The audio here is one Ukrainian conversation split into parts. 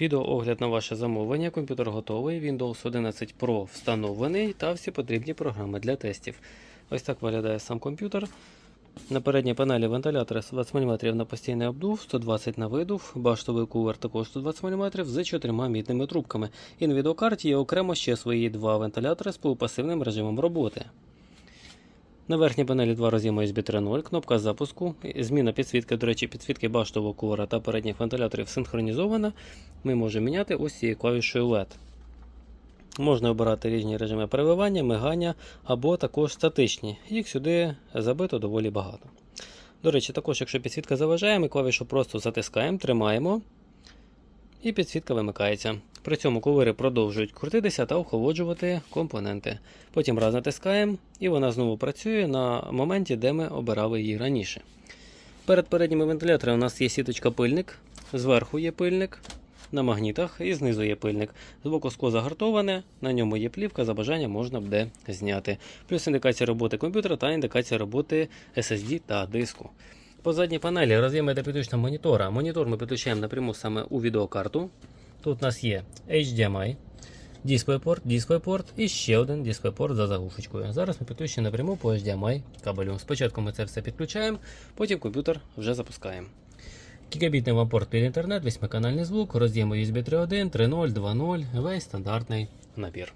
Відеоогляд на ваше замовлення. Комп'ютер готовий. Windows 11 Pro встановлений та всі потрібні програми для тестів. Ось так виглядає сам комп'ютер. На передній панелі вентилятор 120 мм на постійний обдув, 120 на видув, баштовий кулер також 120 мм з чотирма мідними трубками. І на відеокарті є окремо ще свої два вентилятори з полупасивним режимом роботи. На верхній панелі два роз'єми USB 3.0, кнопка запуску, зміна підсвітки, до речі, підсвітки баштового кулера та передніх вентиляторів синхронізована. Ми можемо міняти ось цією клавішою LED. Можна обирати різні режими переливання, мигання або також статичні. Їх сюди забито доволі багато. До речі, також, якщо підсвітка заважає, ми клавішу просто затискаємо, тримаємо і підсвітка вимикається. При цьому кулери продовжують крутитися та охолоджувати компоненти. Потім раз натискаємо, і вона знову працює на моменті, де ми обирали її раніше. Перед передніми вентиляторами у нас є сіточка пильник, зверху є пильник, на магнітах і знизу є пильник. Збоку скло загартоване, на ньому є плівка, за бажанням можна буде зняти. Плюс індикація роботи комп'ютера та індикація роботи SSD та диску. По задній панелі роз'єми для підключення монітора. Монітор ми підключаємо напряму саме у відеокарту. Тут у нас є HDMI, DisplayPort, DisplayPort і ще один DisplayPort за заглушечкою. Зараз ми підключені напряму по HDMI кабелю. Спочатку ми це все підключаємо, потім комп'ютер вже запускаємо. Гігабітний вам порт під інтернет, 8-канальний звук, роз'єм USB 3.1, 3.0, 2.0, весь стандартний набір.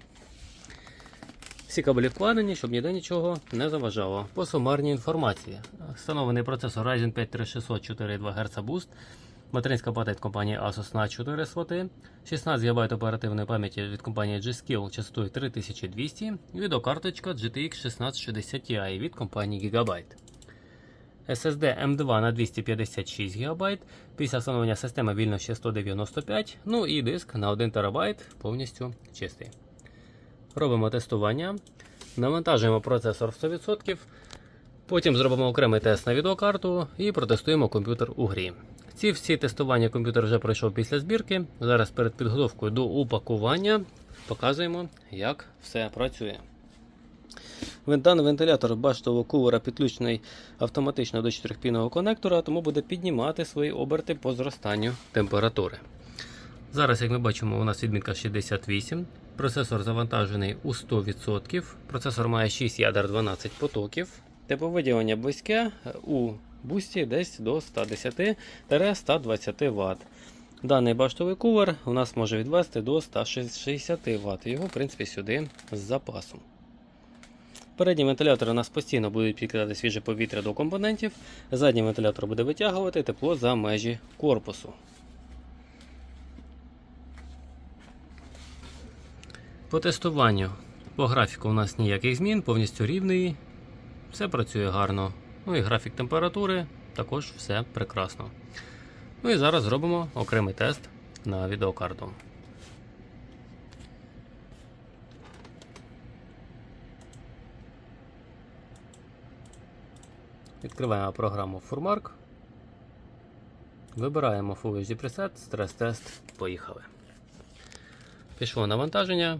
Всі вкладені, щоб ніде нічого не заважало. По сумарній інформації. Встановлений процесор Ryzen 5 3600 4.2 Гц Boost. Материнська плата від компанії Asus на 4 слоти, 16 ГБ оперативної пам'яті від компанії G-Skill частотою 3200, відеокарточка GTX 1660 Ti від компанії Gigabyte. SSD M2 на 256 ГБ, після встановлення системи вільно ще 195, ну і диск на 1 ТБ повністю чистий. Робимо тестування, навантажуємо процесор в 100%, потім зробимо окремий тест на відеокарту і протестуємо комп'ютер у грі. Ці всі тестування комп'ютер вже пройшов після збірки. Зараз перед підготовкою до упакування показуємо, як все працює. Даний вентилятор баштового кулера підключений автоматично до 4-пінного конектора, тому буде піднімати свої оберти по зростанню температури. Зараз, як ми бачимо, у нас відмітка 68. Процесор завантажений у 100%. Процесор має 6 ядер 12 потоків. Тепловиділення близьке у бусті десь до 110-120 Вт. Даний баштовий кулер у нас може відвести до 160 Вт. Його, в принципі, сюди з запасом. Передні вентилятори у нас постійно будуть підкидати свіже повітря до компонентів. Задній вентилятор буде витягувати тепло за межі корпусу. По тестуванню по графіку у нас ніяких змін, повністю рівний. Все працює гарно. Ну і графік температури також все прекрасно. Ну і зараз зробимо окремий тест на відеокарту. Відкриваємо програму Furmark. Вибираємо Full HD Preset, стрес-тест. Поїхали. Пішло навантаження.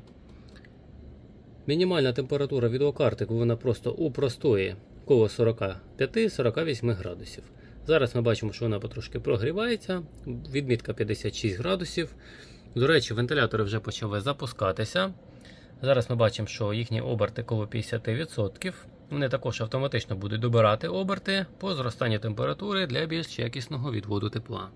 Мінімальна температура відеокарти вона просто у простої коло 45-48 градусів. Зараз ми бачимо, що вона потрошки прогрівається. Відмітка 56 градусів. До речі, вентилятори вже почали запускатися. Зараз ми бачимо, що їхні оберти коло 50%. Вони також автоматично будуть добирати оберти по зростанню температури для більш якісного відводу тепла.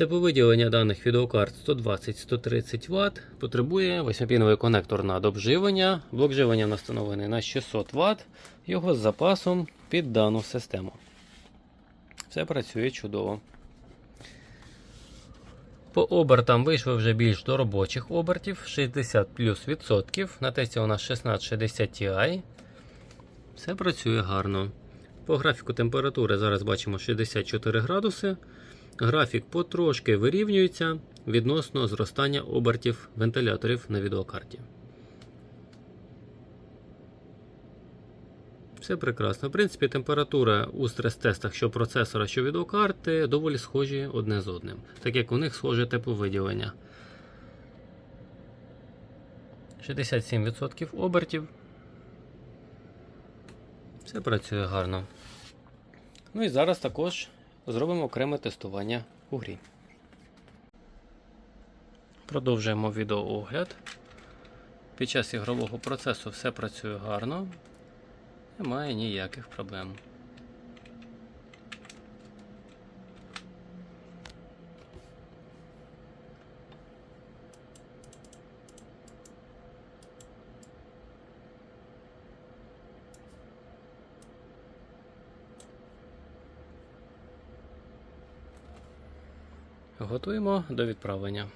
Тепловиділення даних відеокарт 120-130 Вт. Потребує 8-піновий конектор на обживлення. Блок живлення настановлений на 600 Вт. Його з запасом під дану систему. Все працює чудово. По обертам вийшло вже більш до робочих обертів 60 плюс відсотків. На тесті у нас 1660 Ti. Все працює гарно. По графіку температури зараз бачимо 64 градуси. Графік потрошки вирівнюється відносно зростання обертів вентиляторів на відеокарті. Все прекрасно. В принципі, температура у стрес-тестах що процесора, що відеокарти доволі схожі одне з одним, так як у них схоже тепловиділення. 67% обертів. Все працює гарно. Ну і зараз також зробимо окреме тестування у грі. Продовжуємо відеоогляд. Під час ігрового процесу все працює гарно, немає ніяких проблем. Готуємо до відправлення.